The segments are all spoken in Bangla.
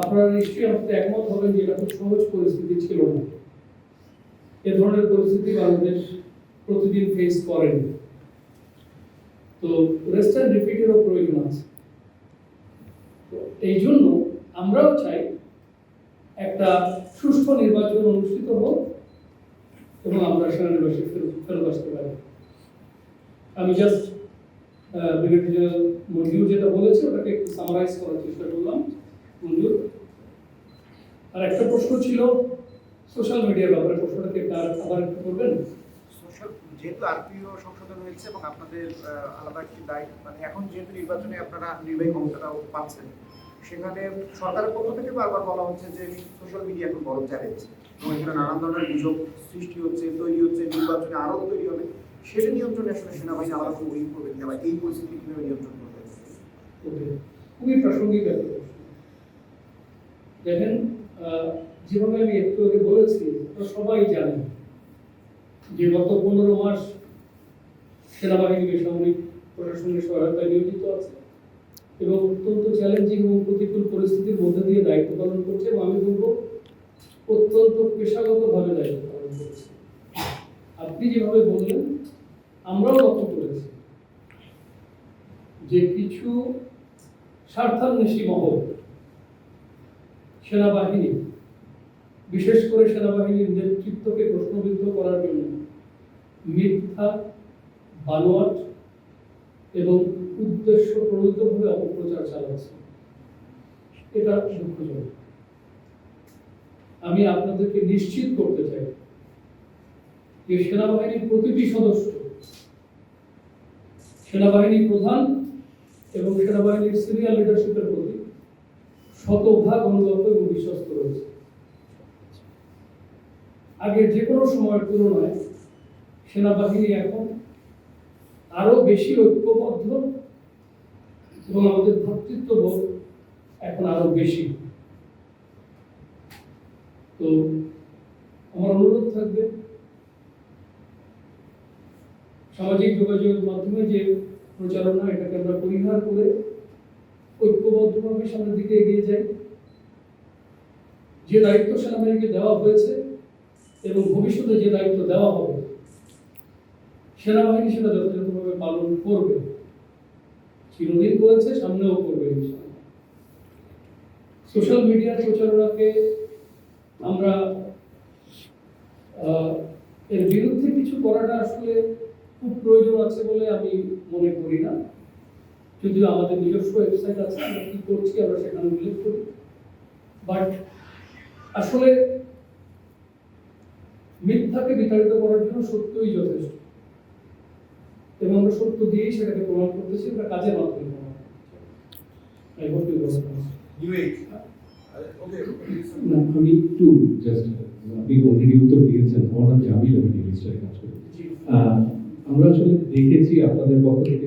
আপনারা নিশ্চয়ই সাথে একমত হবেন যে এটা খুব সহজ পরিস্থিতি ছিল না। এ ধরনের পরিস্থিতি বাংলাদেশ প্রতিদিন ফেস করেন। তো অ্যান্ড রিপিটেরও প্রয়োজন আছে। এই জন্য আমরাও চাই একটা সুষ্ঠু নির্বাচন অনুষ্ঠিত হোক এবং আমরা সেনানিবাসে ফেরত আসতে পারি। আমি জাস্ট ব্রিগেডিয়ার মঞ্জুর যেটা বলেছে, ওটাকে একটু সামারাইজ করার চেষ্টা করলাম। মঞ্জুর আর একটা প্রশ্ন ছিল সোশ্যাল মিডিয়ার ব্যাপারে প্রশ্নটাকে তার আবার একটু করবেন? যেহেতু আরপিও সংশোধন হয়েছে এবং আপনাদের আলাদা একটি দায়িত্ব মানে এখন যেহেতু নির্বাচনে আপনারা নির্বাহী ক্ষমতাটাও পাচ্ছেন সেখানে সরকারের পক্ষ থেকে বারবার বলা হচ্ছে যে সোশ্যাল মিডিয়া এখন বড় চ্যালেঞ্জ এবং এখানে নানান ধরনের গুজব সৃষ্টি হচ্ছে তৈরি হচ্ছে নির্বাচনে আরও তৈরি হবে। সেটা নিয়ন্ত্রণে আসলে সেনাবাহিনী আলাদা করে উইক করবে কিনা বা এই পরিস্থিতি কীভাবে নিয়ন্ত্রণ করবে? খুবই প্রাসঙ্গিক প্রশ্ন দেখেন যেভাবে আমি একটু আগে বলেছি, আপনারা সবাই জানেন যে গত পনেরো মাস সেনাবাহিনী বেসামরিক প্রশাসনের সহায়তায় নিয়োজিত আছে এবং অত্যন্ত চ্যালেঞ্জিং এবং প্রতিকূল পরিস্থিতির মধ্যে দিয়ে দায়িত্ব পালন করছে এবং আমি বলব, অত্যন্ত পেশাগতভাবে দায়িত্ব পালন করছে। আপনি যেভাবে বললেন, আমরাও লক্ষ্য করেছি যে কিছু স্বার্থান্বেষী মহল সেনাবাহিনী, বিশেষ করে সেনাবাহিনীর নেতৃত্বকে প্রশ্নবিদ্ধ করার জন্য মিথ্যা, বানোয়াট এবং উদ্দেশ্য প্রণীতভাবে অপপ্রচার চালাচ্ছে। এটা দুঃখজনক। আমি আপনাদেরকে নিশ্চিত করতে চাই যে সেনাবাহিনীর প্রতিটি সদস্য সেনাবাহিনী প্রধান এবং সেনাবাহিনীর সিনিয়র লিডারশিপের প্রতি শতভাগ অনুগত এবং বিশ্বস্ত রয়েছে। আগে যে কোনো সময়ের তুলনায় সেনাবাহিনী এখন আরও বেশি ঐক্যবদ্ধ এবং আমাদের ভ্রাতৃত্ববোধ এখন আরও বেশি। তো আমার অনুরোধ থাকবে, সামাজিক যোগাযোগের মাধ্যমে যে প্রচারণা এটাকে আমরা পরিহার করে ঐক্যবদ্ধভাবে সামনের দিকে এগিয়ে যাই যে দায়িত্ব সেনাবাহিনীকে দেওয়া হয়েছে এবং ভবিষ্যতে যে দায়িত্ব দেওয়া হবে, সেনাবাহিনী সেটা যথাযথভাবে পালন করবে। চিরদিন করেছে, সামনেও করবে সোশ্যাল মিডিয়ার প্রচারণাকে আমরা এর বিরুদ্ধে কিছু করাটা আসলে খুব প্রয়োজন আছে বলে আমি মনে করি না। যদিও আমাদের নিজস্ব ওয়েবসাইট আছে আমরা কি করছি আমরা সেখানে উল্লেখ করি। বাট আসলে মিথ্যাকে বিতাড়িত করার জন্য সত্যই যথেষ্ট। এবং আমরা সত্য দিয়েই সেটাকে প্রমাণ করতেছি আমরা কাজের মাধ্যমে প্রমাণ করতেছি I hope you understand. না, না, আমি একটু জাস্ট আপনি অলরেডি উত্তর দিয়েছেন আমার নাম জামিল আমি কাজ করি। আহ, আমরা আসলে দেখেছি আপনাদের পক্ষ থেকে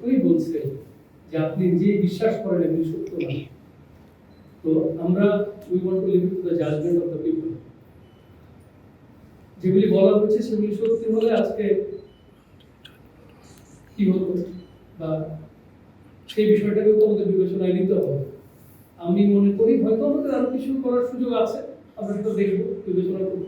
প্রশ্নই বলছে যে আপনি যে বিশ্বাস করেন এগুলি সত্য না। তো আমরা we want to leave to the judgment of the people যেগুলি বলা হচ্ছে সেগুলি সত্যি হলে আজকে কি হতো বা সেই বিষয়টাকেও তো আমাদের বিবেচনায় নিতে হবে। আমি মনে করি হয়তো আমাদের আরও কিছু করার সুযোগ আছে, আমরা সেটা দেখব, বিবেচনা করব।